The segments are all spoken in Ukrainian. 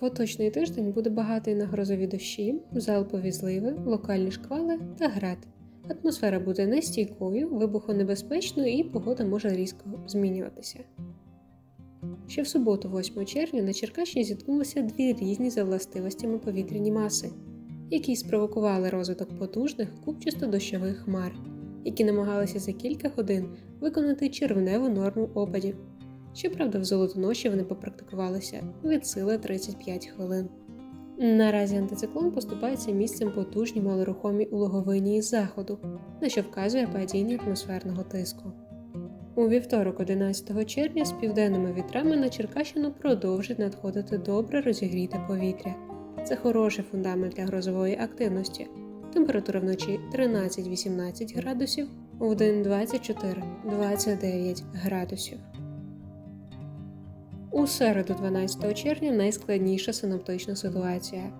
Поточний тиждень буде багатий на грозові дощі, залпові зливи, локальні шквали та град. Атмосфера буде нестійкою, вибухонебезпечною і погода може різко змінюватися. Ще в суботу, 8 червня, на Черкащині зіткнулися дві різні за властивостями повітряні маси, які спровокували розвиток потужних купчасто-дощових хмар, які намагалися за кілька годин виконати червневу норму опадів. Щоправда, в золотоноші вони попрактикувалися від сили 35 хвилин. Наразі антициклон поступається місцем потужній малорухомій улоговині із заходу, на що вказує падіння атмосферного тиску. У вівторок, 11 червня, з південними вітрами на Черкащину продовжить надходити добре розігріте повітря. Це хороший фундамент для грозової активності. Температура вночі 13-18 градусів, вдень 24-29 градусів. У середу, 12 червня, найскладніша синоптична ситуація.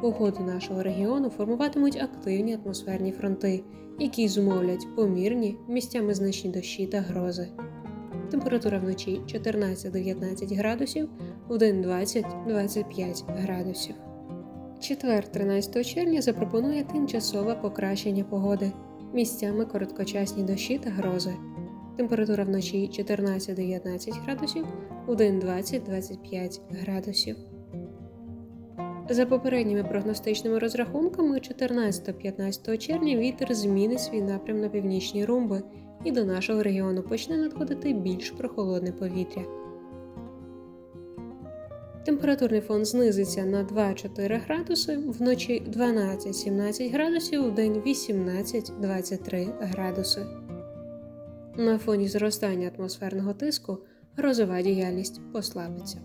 Погоду нашого регіону формуватимуть активні атмосферні фронти, які зумовлять помірні місцями значні дощі та грози. Температура вночі 14-19 градусів, вдень 20-25 градусів. Четвер, 13 червня, запропонує тимчасове покращення погоди, місцями короткочасні дощі та грози. Температура вночі 14-19 градусів, вдень 20-25 градусів. За попередніми прогностичними розрахунками, 14-15 червня вітер змінить свій напрям на північні румби і до нашого регіону почне надходити більш прохолодне повітря. Температурний фон знизиться на 2-4 градуси, вночі 12-17 градусів, вдень 18-23 градуси. На фоні зростання атмосферного тиску грозова діяльність послабиться.